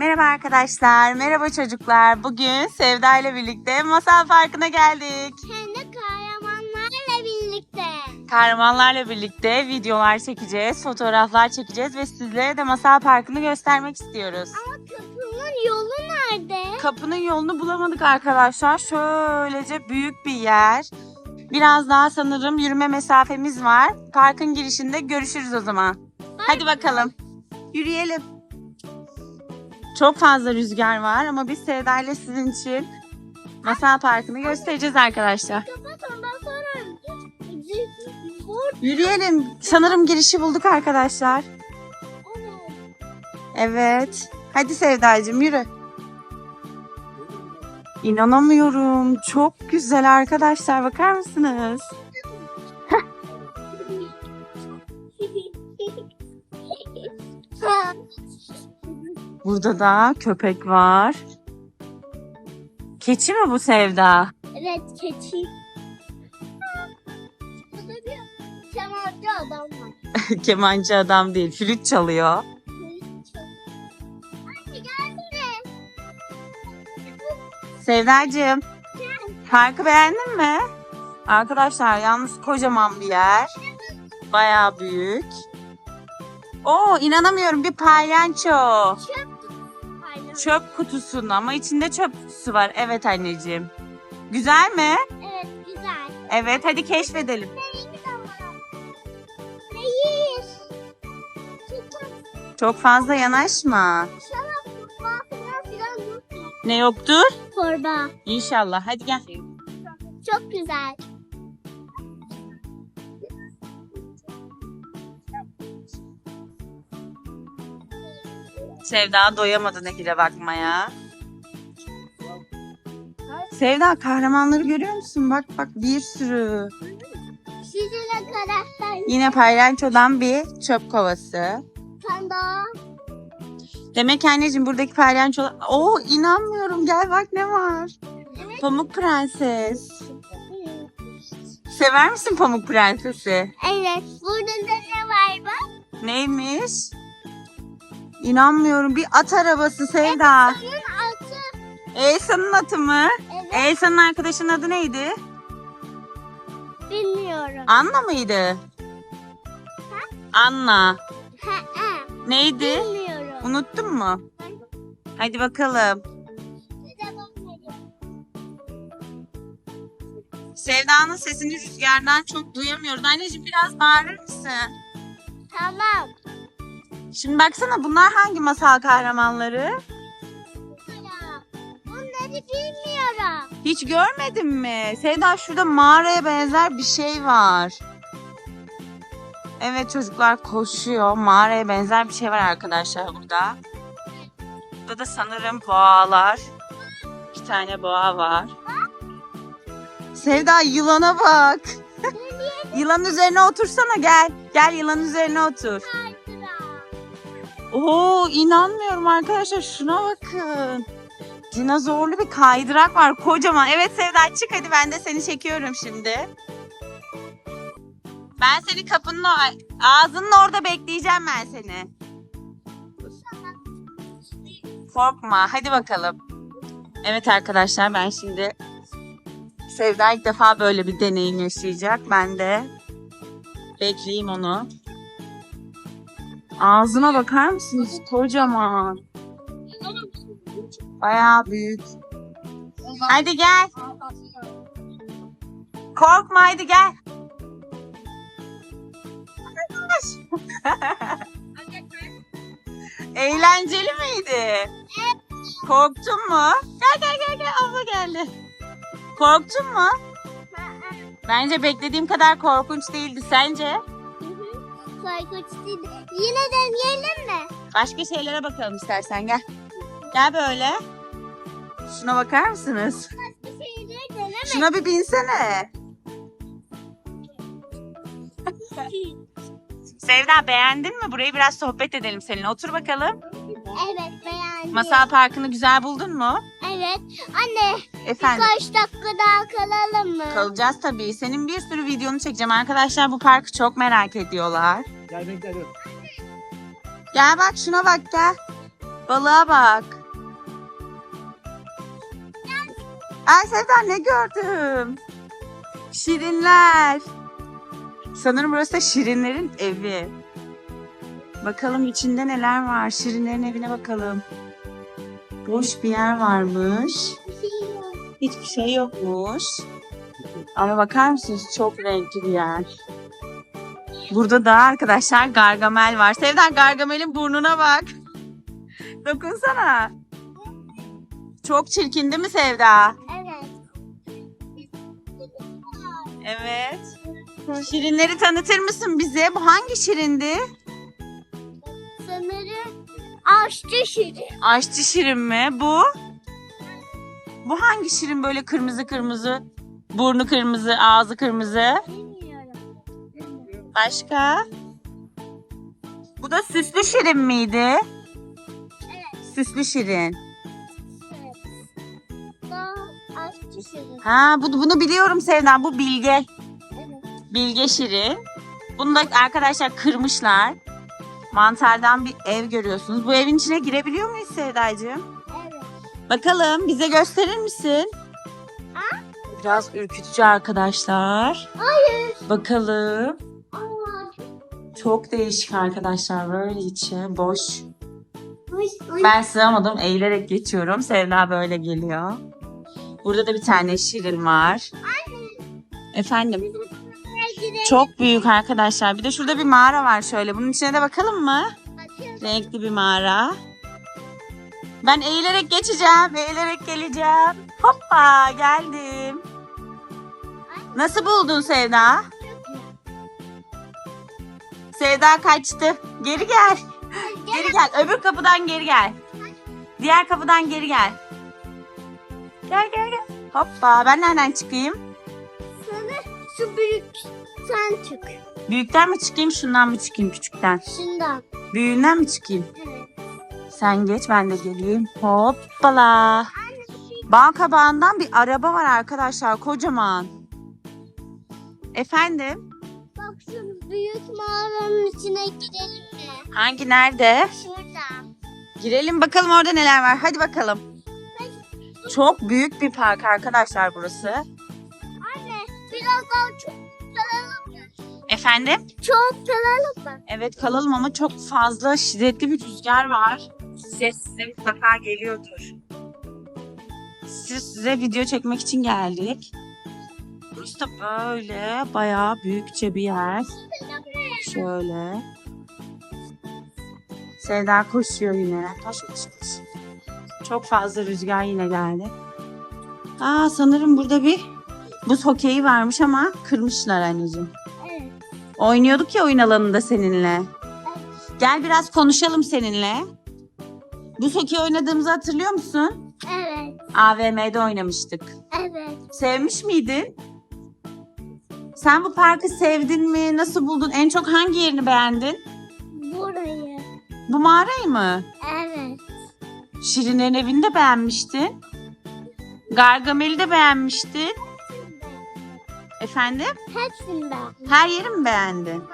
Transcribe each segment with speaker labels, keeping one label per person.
Speaker 1: Merhaba arkadaşlar, merhaba çocuklar. Bugün Sevda ile birlikte Masal Parkı'na geldik.
Speaker 2: Kendi kahramanlarla birlikte.
Speaker 1: Kahramanlarla birlikte videolar çekeceğiz, fotoğraflar çekeceğiz ve sizlere de Masal Parkı'nı göstermek istiyoruz.
Speaker 2: Ama köprünün yolu nerede?
Speaker 1: Kapının yolunu bulamadık arkadaşlar. Şöylece büyük bir yer. Biraz daha sanırım yürüme mesafemiz var. Parkın girişinde görüşürüz o zaman. Hadi bakalım. Yürüyelim. Çok fazla rüzgar var ama biz Sevda ile sizin için Masal Parkı'nı göstereceğiz arkadaşlar.
Speaker 2: Kapat ondan sonra.
Speaker 1: Yürüyelim. Sanırım girişi bulduk arkadaşlar. Evet. Hadi Sevdacığım yürü. İnanamıyorum. Çok güzel arkadaşlar. Bakar mısınız? Burada da köpek var. Keçi mi bu Sevda?
Speaker 2: evet keçi. Burada bir kemancı adam var.
Speaker 1: Kemancı adam değil. Flüt çalıyor. Sevdacığım. Parkı beğendin mi? Arkadaşlar yalnız kocaman bir yer. Bayağı büyük. Oo inanamıyorum bir palyaço.
Speaker 2: Çöp.
Speaker 1: Çöp kutusunun ama içinde çöp kutusu var. Evet anneciğim. Güzel mi?
Speaker 2: Evet güzel.
Speaker 1: Evet hadi keşfedelim.
Speaker 2: Hayır.
Speaker 1: Çok fazla yanaşma. Ne yoktur?
Speaker 2: Torba.
Speaker 1: İnşallah. Hadi gel.
Speaker 2: Çok güzel.
Speaker 1: Sevda doyamadı nehire bakmaya. Sevda kahramanları görüyor musun? Bak bak bir sürü.
Speaker 2: Karakter
Speaker 1: Yine palyaçodan bir çöp kovası.
Speaker 2: panda.
Speaker 1: Demek ki anneciğim buradaki palyaçolar... Oo inanmıyorum gel bak ne var. Pamuk Prenses. Sever misin Pamuk Prenses'i?
Speaker 2: Evet. Burada da ne var bak?
Speaker 1: Neymiş? İnanmıyorum bir at arabası Sevda.
Speaker 2: Bunun altı.
Speaker 1: Elsa'nın atı mı?
Speaker 2: Evet.
Speaker 1: Elsa'nın arkadaşının adı neydi?
Speaker 2: Bilmiyorum.
Speaker 1: Anna mıydı? Anna.
Speaker 2: Ha, ha.
Speaker 1: Neydi?
Speaker 2: Bilmiyorum.
Speaker 1: Unuttun mu? Hadi bakalım. Sevda'nın sesini rüzgardan çok duyamıyoruz. Anneciğim biraz bağırır mısın?
Speaker 2: Tamam.
Speaker 1: Şimdi baksana bunlar hangi masal kahramanları?
Speaker 2: Bunları, bilmiyorum.
Speaker 1: Hiç görmedin mi? Sevda şurada mağaraya benzer bir şey var. Evet çocuklar koşuyor. Mağaraya benzer bir şey var arkadaşlar burada. Burada da sanırım boğalar. İki tane boğa var. Sevda yılana bak. Yılan üzerine otursana gel. Gel yılan üzerine otur.
Speaker 2: Kaydıra.
Speaker 1: Oo inanmıyorum arkadaşlar şuna bakın. Dinozorlu bir kaydırak var kocaman. Evet Sevda çık hadi ben de seni çekiyorum şimdi. Ben seni kapının ağzının orada bekleyeceğim ben seni. Korkma hadi bakalım. Evet arkadaşlar ben şimdi Sevda ilk defa böyle bir deneyim yaşayacak. Ben de bekleyeyim onu. Ağzına bakar mısınız? Kocaman. Bayağı büyük. Hadi gel. Korkma hadi gel. Eğlenceli miydi? Korktun mu? Gel gel gel gel abla geldi. Korktun mu? Bence beklediğim kadar korkunç değildi. Sence?
Speaker 2: Değil. Yine deneyelim mi?
Speaker 1: Başka şeylere bakalım istersen gel. Gel böyle. Şuna bakar mısınız?
Speaker 2: Başka şeyleri deneme.
Speaker 1: Şuna bir binsene. Sevda beğendin mi? Burayı biraz sohbet edelim seninle. Otur bakalım.
Speaker 2: Evet beğendim.
Speaker 1: Masal Parkı'nı güzel buldun mu?
Speaker 2: Evet. Anne
Speaker 1: Efendim.
Speaker 2: kaç dakika daha kalalım mı?
Speaker 1: Kalacağız tabii. Senin bir sürü videonu çekeceğim. Arkadaşlar bu parkı çok merak ediyorlar.
Speaker 3: Gel bekle dur.
Speaker 1: Gel bak şuna bak gel. Balığa bak. Ay Sevda ne gördüm? Şirinler. Sanırım burası da Şirinlerin evi. Bakalım içinde neler var. Şirinlerin evine bakalım. Boş bir yer varmış. Hiçbir şey yokmuş. Ama bakar mısınız çok renkli bir yer. Burada da arkadaşlar Gargamel var. Sevda Gargamel'in burnuna bak. Dokunsana. Çok çirkin değil mi Sevda?
Speaker 2: Evet.
Speaker 1: Evet. Şirinleri tanıtır mısın bize? Bu hangi şirindi?
Speaker 2: Aşçı şirin.
Speaker 1: Aşçı şirin mi? Bu? Bu hangi şirin böyle kırmızı kırmızı? Burnu kırmızı, ağzı kırmızı.
Speaker 2: Bilmiyorum.
Speaker 1: Başka? Bu da süslü şirin miydi?
Speaker 2: Evet.
Speaker 1: Süslü şirin.
Speaker 2: Evet. Daha aşçı şirin.
Speaker 1: Ha bu, bunu biliyorum Sevda. Bu Bilge.
Speaker 2: Evet.
Speaker 1: Bilge şirin. Bunu da arkadaşlar kırmışlar. Mantardan bir ev görüyorsunuz. Bu evin içine girebiliyor muyuz Sevdacığım?
Speaker 2: Evet.
Speaker 1: Bakalım bize gösterir misin? Biraz ürkütücü arkadaşlar.
Speaker 2: Hayır.
Speaker 1: Bakalım.
Speaker 2: Ama.
Speaker 1: Çok değişik arkadaşlar. Böyle içi boş.
Speaker 2: Ay, ay.
Speaker 1: Ben sığamadım. Eğilerek geçiyorum. Sevda böyle geliyor. Burada da bir tane şirin var. Efendim.
Speaker 2: Gidelim.
Speaker 1: Çok büyük arkadaşlar. Bir de şurada bir mağara var şöyle. Bunun içine de bakalım mı?
Speaker 2: Bakıyorum.
Speaker 1: Renkli bir mağara. Ben eğilerek geçeceğim. Eğilerek geleceğim. Hoppa geldim. Nasıl buldun Sevda? Sevda kaçtı. Geri gel. Geri gel. Öbür kapıdan geri gel. Diğer kapıdan geri gel. Gel gel gel. Hoppa. Ben nereden çıkayım?
Speaker 2: Sana şu büyük sen çık.
Speaker 1: Büyükten mi çıkayım, şundan mı çıkayım küçükten?
Speaker 2: Şundan.
Speaker 1: Büyüğünden mi çıkayım?
Speaker 2: Evet.
Speaker 1: Sen geç ben de geleyim. Hoppala. Bağ kabağından bir araba var arkadaşlar kocaman. Efendim?
Speaker 2: Bak şu büyük mağaranın içine gidelim mi?
Speaker 1: Hangi nerede?
Speaker 2: Şurada.
Speaker 1: Girelim bakalım orada neler var. Hadi bakalım. Çok büyük bir park arkadaşlar burası.
Speaker 2: Anne biraz daha çok?
Speaker 1: Efendim?
Speaker 2: Çok kalalım mı?
Speaker 1: Evet kalalım ama çok fazla şiddetli bir rüzgar var. Ses size mutlaka geliyordur. Siz size video çekmek için geldik. Burası da böyle bayağı büyükçe bir yer. Şöyle. Sevda koşuyor yine. Koş koş koş. Çok fazla rüzgar yine geldi. Aa sanırım burada bir buz hokeyi varmış ama kırmışlar anneciğim. Oynuyorduk ya oyun alanında seninle. Gel biraz konuşalım seninle. Buz hokeyi oynadığımızı hatırlıyor musun?
Speaker 2: Evet.
Speaker 1: AVM'de oynamıştık.
Speaker 2: Evet.
Speaker 1: Sevmiş miydin? Sen bu parkı sevdin mi? Nasıl buldun? En çok hangi yerini beğendin?
Speaker 2: Burayı.
Speaker 1: Bu mağarayı mı?
Speaker 2: Evet.
Speaker 1: Şirinlerin evini de beğenmiştin. Gargamel'i de beğenmiştin. Efendim?
Speaker 2: Hepsini ben.
Speaker 1: Her yeri mi beğendin?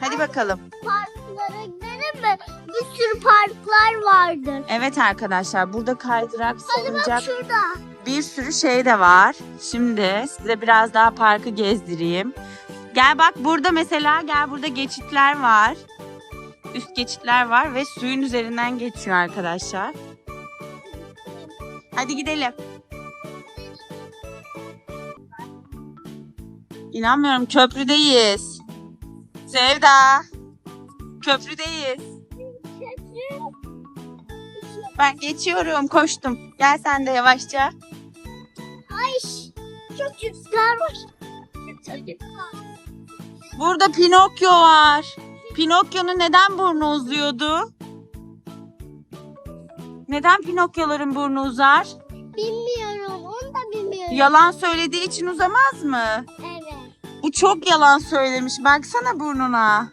Speaker 1: Hadi bakalım.
Speaker 2: Parklara gidelim mi? Bir sürü parklar vardır.
Speaker 1: Evet arkadaşlar burada kaydırak,
Speaker 2: Hadi bak
Speaker 1: salıncak
Speaker 2: şurada.
Speaker 1: bir sürü şey de var. Şimdi size biraz daha parkı gezdireyim. Gel bak burada mesela gel burada geçitler var. Üst geçitler var ve suyun üzerinden geçiyor arkadaşlar. Hadi gidelim. İnanmıyorum köprüdeyiz. Sevda. Köprüdeyiz. Ben geçiyorum koştum. Gel sen de yavaşça.
Speaker 2: Ay çok rüzgar var.
Speaker 1: Burada Pinokyo var. Pinokyo'nun neden burnu uzuyordu? Neden Pinokyoların burnu uzar?
Speaker 2: Bilmiyorum. Onu da bilmiyorum.
Speaker 1: Yalan söylediği için uzamaz mı? Bu çok yalan söylemiş. Baksana burnuna.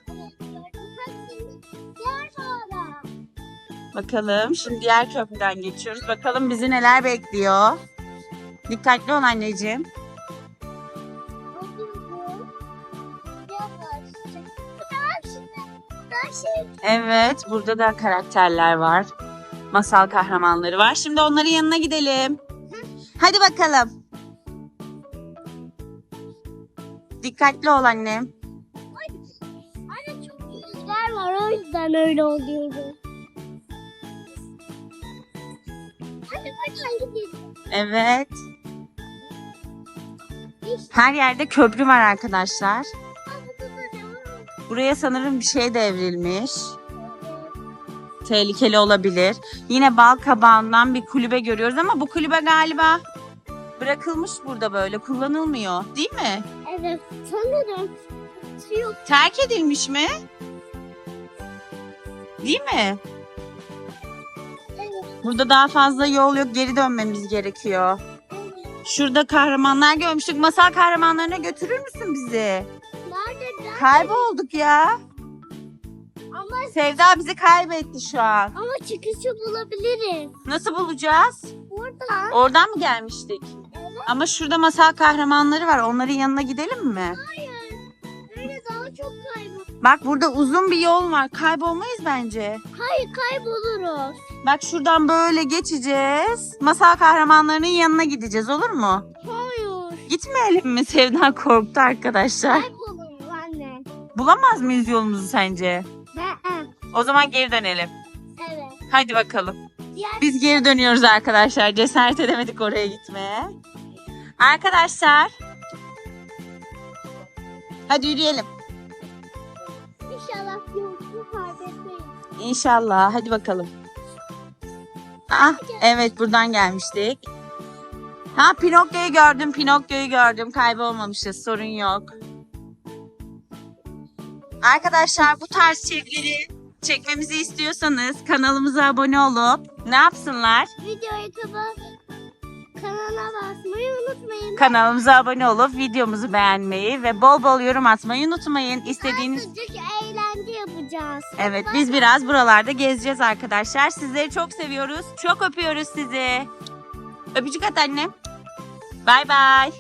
Speaker 1: Bakalım şimdi diğer köprüden geçiyoruz. Bakalım bizi neler bekliyor. Dikkatli ol anneciğim. Evet, burada da karakterler var. Masal kahramanları var. Şimdi onların yanına gidelim. Hadi bakalım. Dikkatli ol annem.
Speaker 2: Anne çok rüzgar var o yüzden öyle oluyordu. Hadi buradan gidelim.
Speaker 1: Evet.
Speaker 2: İşte
Speaker 1: Her yerde köprü var arkadaşlar.
Speaker 2: burada da ne var?
Speaker 1: Buraya sanırım bir şey devrilmiş. Tehlikeli olabilir. Yine bal kabağından bir kulübe görüyoruz ama bu kulübe galiba bırakılmış burada böyle kullanılmıyor. Değil mi?
Speaker 2: Evet sanırım. Yok.
Speaker 1: Terk edilmiş mi? Değil mi?
Speaker 2: Evet.
Speaker 1: Burada daha fazla yol yok. Geri dönmemiz gerekiyor.
Speaker 2: evet.
Speaker 1: Şurada kahramanlar görmüştük. Masal kahramanlarına götürür müsün bizi?
Speaker 2: Nerede?
Speaker 1: Kaybolduk ya.
Speaker 2: Ama
Speaker 1: Sevda bizi kaybetti şu an.
Speaker 2: ama çıkışı bulabiliriz.
Speaker 1: Nasıl bulacağız?
Speaker 2: Buradan.
Speaker 1: Oradan mı gelmiştik? Ama şurada masal kahramanları var. Onların yanına gidelim mi?
Speaker 2: Hayır. Böyle daha çok kaybol.
Speaker 1: Bak burada uzun bir yol var. Kaybolmayız bence.
Speaker 2: Hayır kayboluruz.
Speaker 1: Bak şuradan böyle geçeceğiz. Masal kahramanlarının yanına gideceğiz olur mu?
Speaker 2: Hayır.
Speaker 1: Gitmeyelim mi? Sevda korktu arkadaşlar.
Speaker 2: Kayboluruz anne.
Speaker 1: Bulamaz mıyız yolumuzu sence?
Speaker 2: Ben.
Speaker 1: O zaman geri dönelim.
Speaker 2: Evet.
Speaker 1: Hadi bakalım.
Speaker 2: Diğer
Speaker 1: Biz geri dönüyoruz arkadaşlar. Cesaret edemedik oraya gitmeye. Arkadaşlar. Hadi yürüyelim.
Speaker 2: inşallah yolunu kaybetmeyiz.
Speaker 1: İnşallah. Hadi bakalım. Ah, evet buradan gelmiştik. Ha Pinokyo'yu gördüm, Pinokyo'yu gördüm. Kaybolmamışız, sorun yok. Arkadaşlar bu tarz içerikleri çekmemizi istiyorsanız kanalımıza abone olup ne yapsınlar?
Speaker 2: Videoyu kapat. Kanala basmayı unutmayın.
Speaker 1: Kanalımıza abone olup videomuzu beğenmeyi ve bol bol yorum atmayı unutmayın. İstediğiniz
Speaker 2: Azıcık eğlence yapacağız.
Speaker 1: Evet biz biraz buralarda gezeceğiz arkadaşlar. Sizleri çok seviyoruz. Çok öpüyoruz sizi. Öpücük at annem. Bay bay.